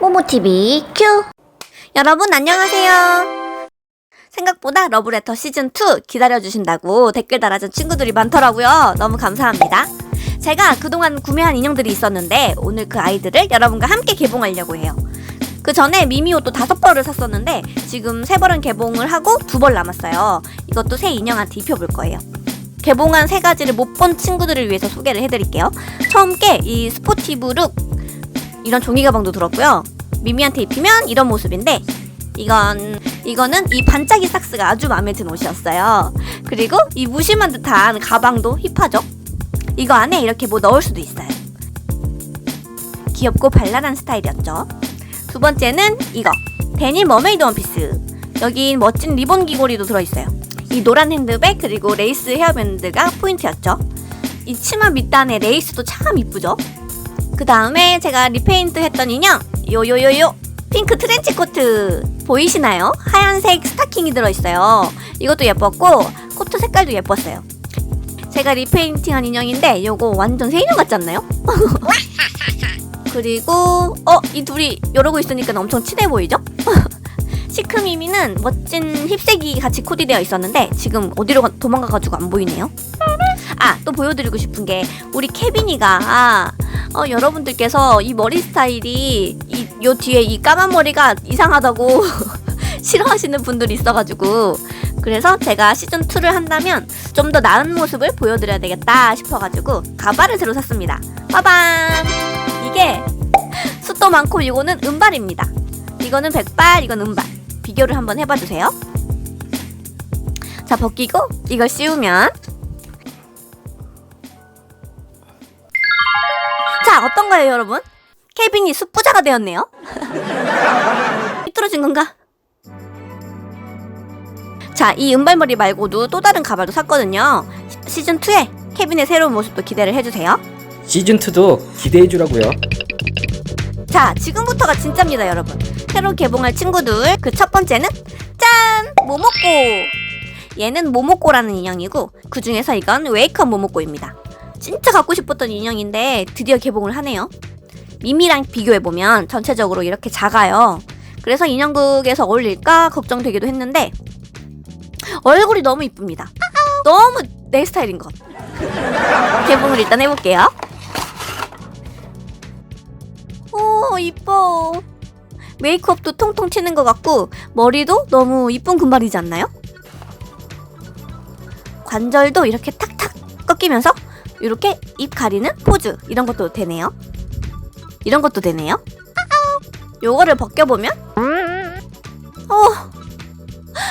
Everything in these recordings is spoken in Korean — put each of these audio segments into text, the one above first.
모모TV 큐! 여러분 안녕하세요. 생각보다 러브레터 시즌2 기다려주신다고 댓글 달아준 친구들이 많더라고요. 너무 감사합니다. 제가 그동안 구매한 인형들이 있었는데 오늘 그 아이들을 여러분과 함께 개봉하려고 해요. 그 전에 미미옷도 다섯 벌을 샀었는데 지금 세 벌은 개봉을 하고 두 벌 남았어요. 이것도 새 인형한테 입혀볼 거예요. 개봉한 세 가지를 못 본 친구들을 위해서 소개를 해드릴게요. 처음 게 이 스포티브 룩 이런 종이 가방도 들었고요. 미미한테 입히면 이런 모습인데 이건 이거는 이 반짝이 삭스가 아주 마음에 든 옷이었어요. 그리고 이 무심한 듯한 가방도 힙하죠. 이거 안에 이렇게 뭐 넣을 수도 있어요. 귀엽고 발랄한 스타일이었죠. 두 번째는 이거 데님 머메이드 원피스. 여긴 멋진 리본 귀걸이도 들어있어요. 이 노란 핸드백 그리고 레이스 헤어밴드가 포인트였죠. 이 치마 밑단의 레이스도 참 이쁘죠. 그 다음에 제가 리페인트 했던 인형 요요요요 핑크 트렌치 코트 보이시나요? 하얀색 스타킹이 들어있어요. 이것도 예뻤고 코트 색깔도 예뻤어요. 제가 리페인팅한 인형인데 요거 완전 새 인형 같지 않나요? 그리고 어 이 둘이 이러고 있으니까 엄청 친해 보이죠? 시크미미는 멋진 힙색이 같이 코디되어 있었는데 지금 어디로 가- 도망가가지고 안 보이네요. 아 또 보여드리고 싶은 게 우리 케빈이가 어, 여러분들께서 이 머리 스타일이 이 요 뒤에 이 까만 머리가 이상하다고 싫어하시는 분들이 있어가지고 그래서 제가 시즌 2를 한다면 좀 더 나은 모습을 보여드려야 되겠다 싶어가지고 가발을 새로 샀습니다. 빠밤! 이게 숱도 많고 이거는 은발입니다. 이거는 백발, 이건 은발. 비교를 한번 해봐 주세요. 자 벗기고 이걸 씌우면 자 어떤가요 여러분? 케빈이 숯부자가 되었네요. 삐뚤어진 건가? 자, 이 은발머리 말고도 또 다른 가발도 샀거든요. 시- 시즌 2에 케빈의 새로운 모습도 기대를 해주세요. 시즌 2도 기대해 주라고요 자, 지금부터가 진짜입니다, 여러분. 새로 개봉할 친구들. 그 첫 번째는, 짠! 모모꼬! 얘는 모모꼬라는 인형이고, 그 중에서 이건 웨이크업 모모꼬입니다. 진짜 갖고 싶었던 인형인데, 드디어 개봉을 하네요. 미미랑 비교해보면 전체적으로 이렇게 작아요. 그래서 인형극에서 어울릴까 걱정되기도 했는데, 얼굴이 너무 이쁩니다. 너무 내 스타일인 것. 개봉을 일단 해볼게요. 오 이뻐 메이크업도 통통 튀는 것 같고 머리도 너무 이쁜 금발이지 않나요? 관절도 이렇게 탁탁 꺾이면서 이렇게 입 가리는 포즈 이런 것도 되네요. 이런 것도 되네요. 요거를 벗겨보면 어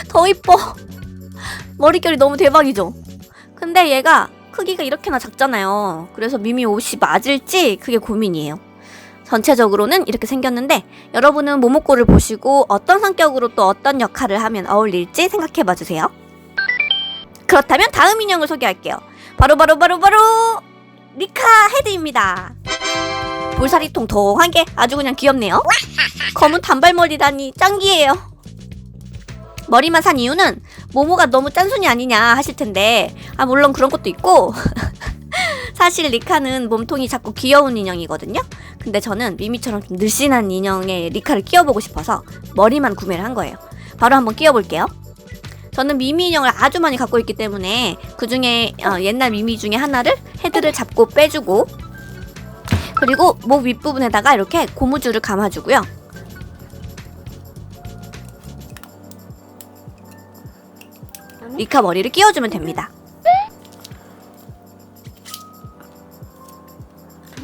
더 이뻐. 머릿결이 너무 대박이죠? 근데 얘가 크기가 이렇게나 작잖아요. 그래서 미미 옷이 맞을지 그게 고민이에요 전체적으로는 이렇게 생겼는데 여러분은 모모코를 보시고 어떤 성격으로 또 어떤 역할을 하면 어울릴지 생각해 봐 주세요. 그렇다면 다음 인형을 소개할게요. 바로 바로 바로 바로 리카 헤드입니다. 볼살이 통통한 게 아주 그냥 귀엽네요. 검은 단발머리라니 짱기예요. 머리만 산 이유는 모모가 너무 짠순이 아니냐 하실 텐데 아 물론 그런 것도 있고 사실 리카는 몸통이 작고 귀여운 인형이거든요. 근데 저는 미미처럼 좀 늘씬한 인형에 리카를 끼워보고 싶어서 머리만 구매를 한 거예요. 바로 한번 끼워볼게요. 저는 미미 인형을 아주 많이 갖고 있기 때문에 그 중에 어, 옛날 미미 중에 하나를 헤드를 잡고 빼주고 그리고 목 윗부분에다가 이렇게 고무줄을 감아주고요. 리카 머리를 끼워주면 됩니다.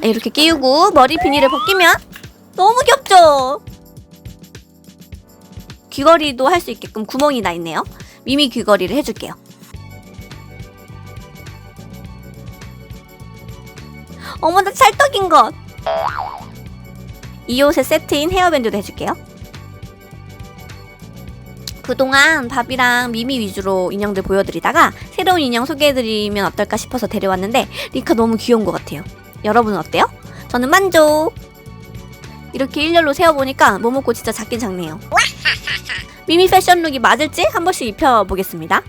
이렇게 끼우고 머리 비닐을 벗기면 너무 귀엽죠? 귀걸이도 할 수 있게끔 구멍이 나 있네요. 미미 귀걸이를 해줄게요. 어머나 찰떡인 것. 이 옷의 세트인 헤어밴드도 해줄게요. 그동안 밥이랑 미미 위주로 인형들 보여드리다가 새로운 인형 소개해드리면 어떨까 싶어서 데려왔는데 리카 너무 귀여운 것 같아요. 여러분은 어때요? 저는 만족. 이렇게 일렬로 세어보니까 모모코 진짜 작긴 작네요. 미미 패션룩이 맞을지 한 번씩 입혀보겠습니다.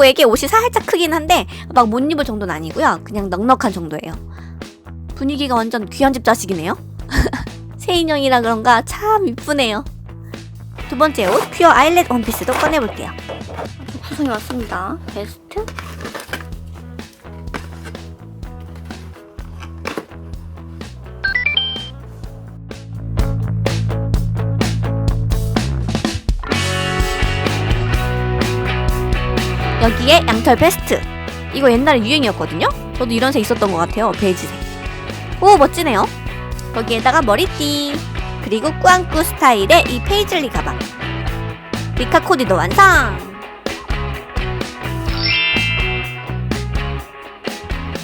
모모코에게 옷이 살짝 크긴 한데 막 못 입을 정도는 아니고요. 그냥 넉넉한 정도예요. 분위기가 완전 귀한 집 자식이네요. 새 인형이라 그런가 참 이쁘네요. 두 번째 옷 퓨어 아일렛 원피스도 꺼내볼게요. 구성이 왔습니다. 베스트. 여기에 양털 베스트. 이거 옛날에 유행이었거든요. 저도 이런 색 있었던 것 같아요. 베이지색. 오 멋지네요. 거기에다가 머리띠. 그리고 꾸안꾸 스타일의 이 페이즐리 가방. 리카 코디도 완성.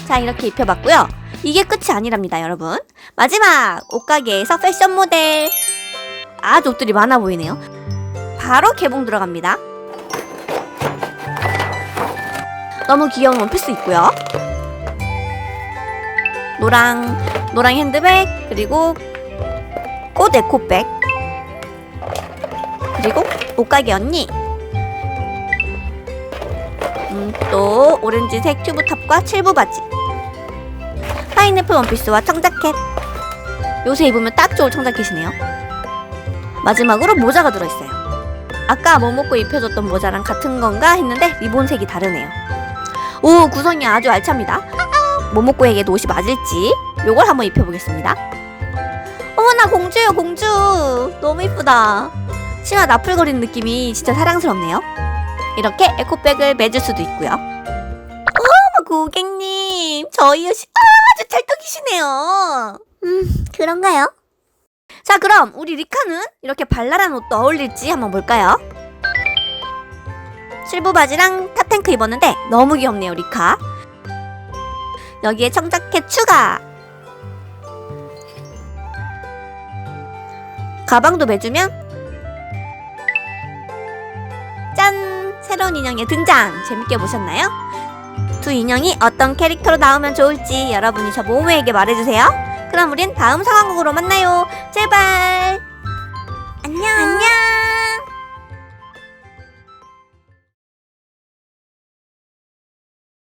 자 이렇게 입혀봤고요. 이게 끝이 아니랍니다, 여러분. 마지막 옷가게에서 패션 모델. 아주 옷들이 많아 보이네요. 바로 개봉 들어갑니다. 너무 귀여운 원피스 있고요. 노랑 노랑 핸드백 그리고 꽃 에코백 그리고 옷가게 언니. 음, 또 오렌지색 튜브탑과 칠부 바지. 파인애플 원피스와 청자켓. 요새 입으면 딱 좋을 청자켓이네요. 마지막으로 모자가 들어있어요. 아까 뭐 먹고 입혀줬던 모자랑 같은 건가 했는데 리본색이 다르네요 오 구성이 아주 알찹니다. 모모코에게도 옷이 맞을지 요걸 한번 입혀보겠습니다. 어머나 공주예요 공주. 너무 이쁘다. 치마 나풀거리는 느낌이 진짜 사랑스럽네요. 이렇게 에코백을 매줄 수도 있고요. 어머 고객님. 저희 옷이 아주 찰떡이시네요. 음 그런가요? 자 그럼 우리 리카는 이렇게 발랄한 옷도 어울릴지 한번 볼까요? 실부 바지랑 탑탱크 입었는데 너무 귀엽네요 리카. 여기에 청자켓 추가. 가방도 매주면 짠! 새로운 인형의 등장. 재밌게 보셨나요? 두 인형이 어떤 캐릭터로 나오면 좋을지 여러분이 저 모모에게 말해주세요. 그럼 우린 다음 상황극으로 만나요. 제발! 안녕